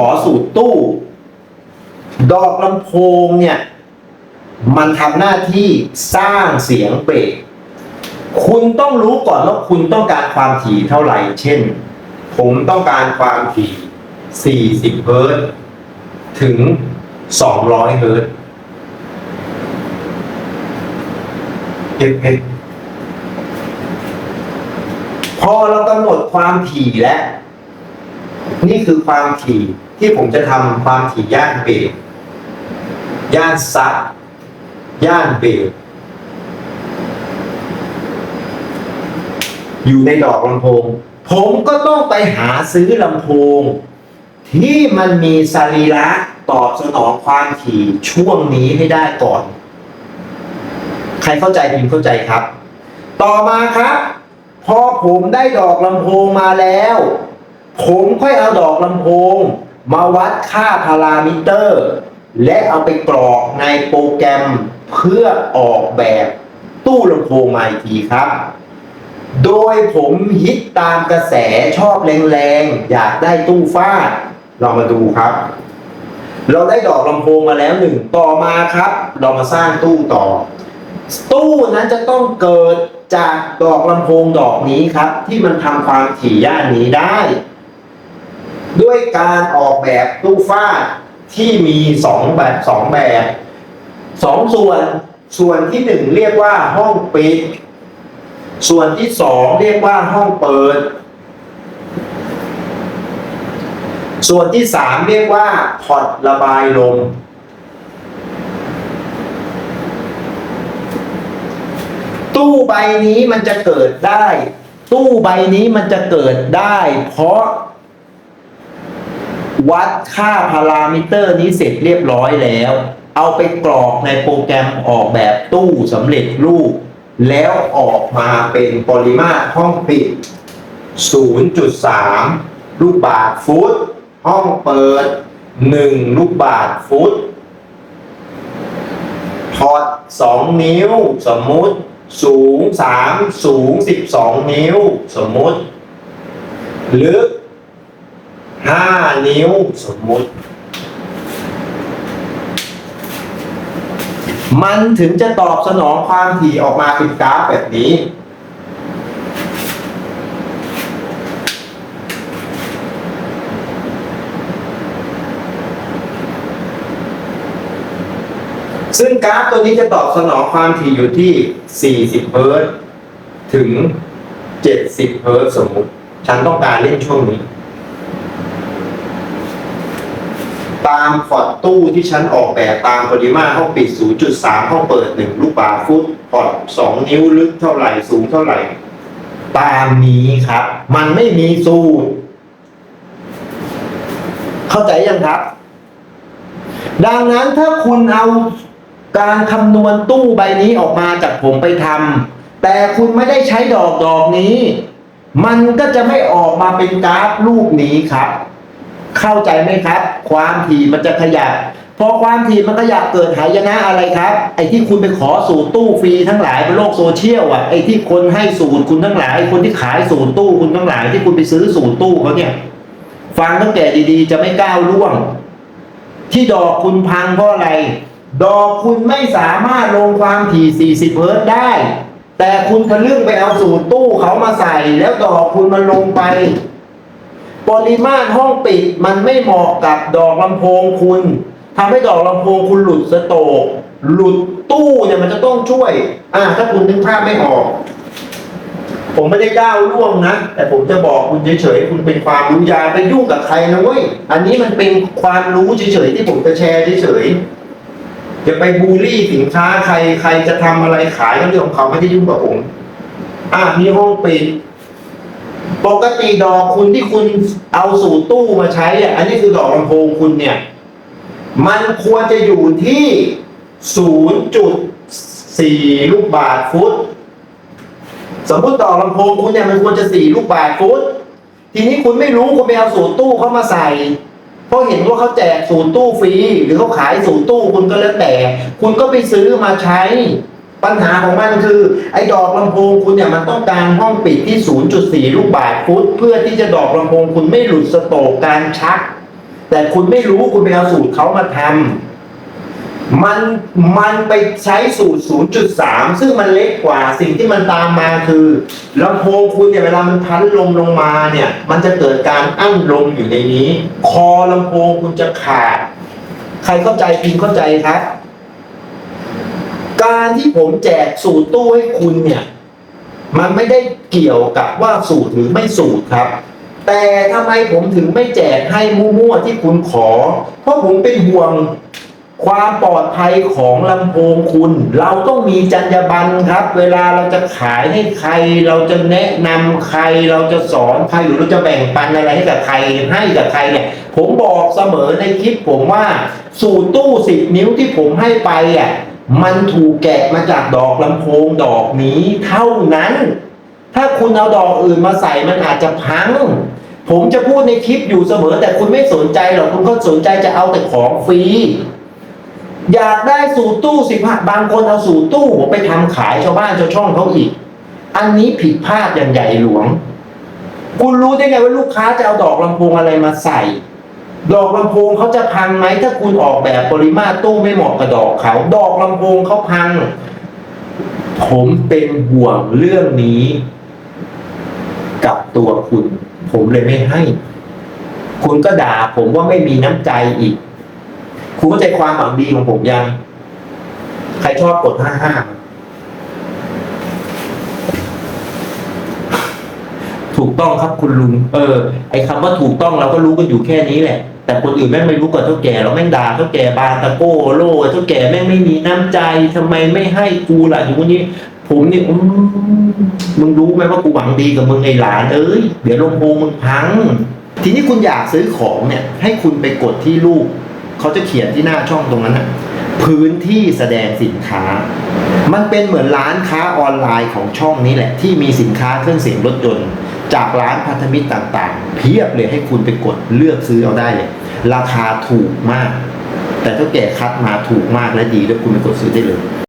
ขอสูตรตู้ ดอกลำโพงเนี่ย มันทำหน้าที่สร้างเสียงเบรกคุณต้องรู้ก่อนว่าคุณต้องการความถี่เท่าไหร่ เช่น ผมต้องการความถี่ 40 เฮิร์ตถึง 200 เฮิร์ตเอ็กเอ็กพอเรากำหนดความถี่แล้ว นี่คือความถี่ ที่ผมจะทำความถี่ย่านเบรกย่านซับย่านเบรกอยู่ในดอกลำโพง ผมก็ต้องไปหาซื้อลำโพง ที่มันมีสรีระตอบสนองความถี่ช่วงนี้ให้ได้ก่อน ใครเข้าใจพิมเข้าใจครับ ต่อมาครับ พอผมได้ดอกลำโพงมาแล้ว ผมค่อยเอาดอกลำโพง มาวัดค่าพารามิเตอร์ และเอาไปกรอกในโปรแกรมเพื่อออกแบบตู้ลำโพงมาอีกทีครับ โดยผมฮิตตามกระแสชอบแรงๆ อยากได้ตู้ฟาด เรามาดูครับ เราได้ดอกลำโพงมาแล้วหนึ่งต่อมาครับ เรามาสร้างตู้ต่อ ตู้นั้นจะต้องเกิดจากดอกลำโพงดอกนี้ครับ ที่มันทำความถี่ย่านนี้ได้ ด้วยการออกแบบตู้ฟาที่มีสองแบบสองแบบสองส่วนส่วนที่หนึ่งเรียกว่าห้องปิด ส่วนที่สองเรียกว่าห้องเปิด ส่วนที่สามเรียกว่าพอร์ตระบายลมตู้ใบนี้มันจะเกิดได้ ตู้ใบนี้มันจะเกิดได้ เพราะ วัดค่าพารามิเตอร์นี้เสร็จเรียบร้อยแล้ว เอาไปกรอกในโปรแกรมออกแบบตู้สำเร็จรูป แล้วออกมาเป็นปริมาตรห้องปิด 0.3 ลูกบาทฟุต ห้องเปิด 1 ลูกบาทฟุตพอร์ต2นิ้วสมมุติสูง 3 สูง 12 นิ้วสมมุติลึก 5นิ้วสมมุติ มันถึงจะตอบสนองความถี่ออกมาเป็นกราฟแบบนี้ ซึ่งกราฟตัวนี้จะตอบสนองความถี่อยู่ที่ 40 เฮิร์ตถึง 70 เฮิร์ตสมมุติ ฉันต้องการเล่นช่วงนี้ ตามพอร์ตตู้ที่ฉันออกแบบตามปริมาตรห้องปิด 0.3 ห้องเปิด 1 ลูกบาศก์ฟุตพอร์ต2นิ้วลึกเท่าไหร่สูงเท่าไหร่ ตามนี้ครับ มันไม่มีสูตร เข้าใจยังครับ ดังนั้นถ้าคุณเอาการคำนวณตู้ใบนี้ออกมาจากผมไปทำแต่คุณไม่ได้ใช้ดอกดอกนี้ มันก็จะไม่ออกมาเป็นกราฟรูปนี้ครับ เข้าใจไหมครับ ความถี่มันจะขยับพอความถี่มันขยับเกิดหายนะอะไรครับ ไอ้ที่คุณไปขอสูตรตู้ฟรีทั้งหลายบนโลกโซเชียลอะไอ้ที่คนให้สูตรคุณทั้งหลายคนที่ขายสูตรตู้คุณทั้งหลาย ที่คุณไปซื้อสูตรตู้เขาเนี่ยฟังตั้งแต่ดีๆ จะไม่ก้าวล่วง ที่ดอกคุณพังเพราะอะไร ดอกคุณไม่สามารถลงความถี่ 40 เฮิร์ตได้ แต่คุณทะลึ่งไปเอาสูตรตู้เขามาใส่ แล้วดอกคุณมันลงไป ปริมาตรห้องปิดมันไม่เหมาะกับดอกลำโพงคุณทำให้ดอกลำโพงคุณหลุดสโตก หลุดตู้เนี่ยมันจะต้องช่วย อ่า ถ้าคุณนึกภาพไม่ออก ผมไม่ได้ก้าวล่วงนะ แต่ผมจะบอกคุณเฉยๆ คุณเป็นความรู้ยาไปยุ่งกับใครนะเว้ย อันนี้มันเป็นความรู้เฉยๆ ที่ผมจะแชร์เฉยๆจะไปบูลลี่สินค้าใครใครจะทำอะไรขายก็เรื่องของเขาไม่ได้ยุ่งกับผม อะมีห้องปิด ปกติดอกคุณที่คุณเอาสู่ตู้มาใช้อะอันนี้คือดอกลำโพงคุณเนี่ย มันควรจะอยู่ที่ 0.4 ลูกบาทฟุต สมมติดอกลำโพงคุณเนี่ยมันควรจะสี่ลูกบาทฟุต ทีนี้คุณไม่รู้คุณไปเอาสูตรตู้เข้ามาใส่เพราะเห็นว่าเขาแจกสูตรตู้ฟรีหรือเขาขายสูตรตู้คุณก็แล้วแต่ คุณก็ไปซื้อมาใช้ ปัญหาของมันคือ ไอ้ดอกลำโพงคุณเนี่ยมันต้องการห้องปิดที่ 0.4 ลูกบาทฟุต เพื่อที่จะดอกลำโพงคุณไม่หลุดสโตกการชัก แต่คุณไม่รู้คุณไปเอาสูตรเขามาทำมันมันไปใช้สูตร 0.3 ซึ่งมันเล็กกว่าสิ่งที่มันตามมาคือลำโพงคุณเนี่ยเวลามันพันลมลงมาเนี่ย มันจะเกิดการอั้นลมอยู่ในนี้ คอลำโพงคุณจะขาด ใครเข้าใจพิมพ์เข้าใจครับ การที่ผมแจกสูตรตู้ให้คุณเนี่ย มันไม่ได้เกี่ยวกับว่าสูตรหรือไม่สูตรครับ แต่ทำไมผมถึงไม่แจกให้มั่วๆที่คุณขอ เพราะผมเป็นห่วงความปลอดภัยของลำโพงคุณ เราต้องมีจรรยาบรรณครับ เวลาเราจะขายให้ใคร เราจะแนะนำใคร เราจะสอนใครหรือเราจะแบ่งปันอะไรให้กับใครให้กับใครเนี่ย ผมบอกเสมอในคลิปผมว่า สูตรตู้สิบนิ้วที่ผมให้ไปอะ มันถูกแกะมาจากดอกลำโพงดอกนี้เท่านั้น ถ้าคุณเอาดอกอื่นมาใส่มันอาจจะพัง ผมจะพูดในคลิปอยู่เสมอ แต่คุณไม่สนใจหรอกคุณก็สนใจจะเอาแต่ของฟรีอยากได้สูตรตู้สิบห้าบางคนเอาสูตรตู้ผมไปทำขายชาวบ้านชาวช่องเขาอีก อันนี้ผิดพลาดอย่างใหญ่หลวง คุณรู้ได้ไงว่าลูกค้าจะเอาดอกลำโพงอะไรมาใส่ ดอกลำโพงเขาจะพังไหมถ้าคุณออกแบบปริมาตรตู้ไม่เหมาะกับดอกเขา ดอกลำโพงเขาพัง ผมเป็นห่วงเรื่องนี้ กับตัวคุณ ผมเลยไม่ให้ คุณก็ด่าผมว่าไม่มีน้ำใจอีก คุณเข้าใจความหวังดีของผมยัง ใครชอบกดห้าห้าถูกต้องครับคุณลุง เออ ไอ้คำว่าถูกต้องเราก็รู้กันอยู่แค่นี้แหละ แต่คนอื่นแม่งไม่รู้กับเท่าแก่เราแม่งด่าเท่าแก่บานตะโก้โล่เท่าแก่แม่งไม่มีน้ำใจทำไมไม่ให้กูล่ะอย่างนี้ ผมนี่อืมมึงรู้ไหมว่ากูหวังดีกับมึงไอ้หลานเอ้ยเดี๋ยวลำโพงมึงพัง ทีนี้คุณอยากซื้อของเนี่ย ให้คุณไปกดที่รูปเขาจะเขียนที่หน้าช่องตรงนั้นนะพื้นที่แสดงสินค้า มันเป็นเหมือนร้านค้าออนไลน์ของช่องนี้แหละ ที่มีสินค้าเครื่องเสียงรถยนต์ จากร้านพันธมิตรต่างๆ เพียบเลยให้คุณไปกดเลือกซื้อเอาได้เลย ราคาถูกมาก แต่ถ้าแก่คัดมาถูกมากและดีด้วคุณไปกดซื้อได้เลย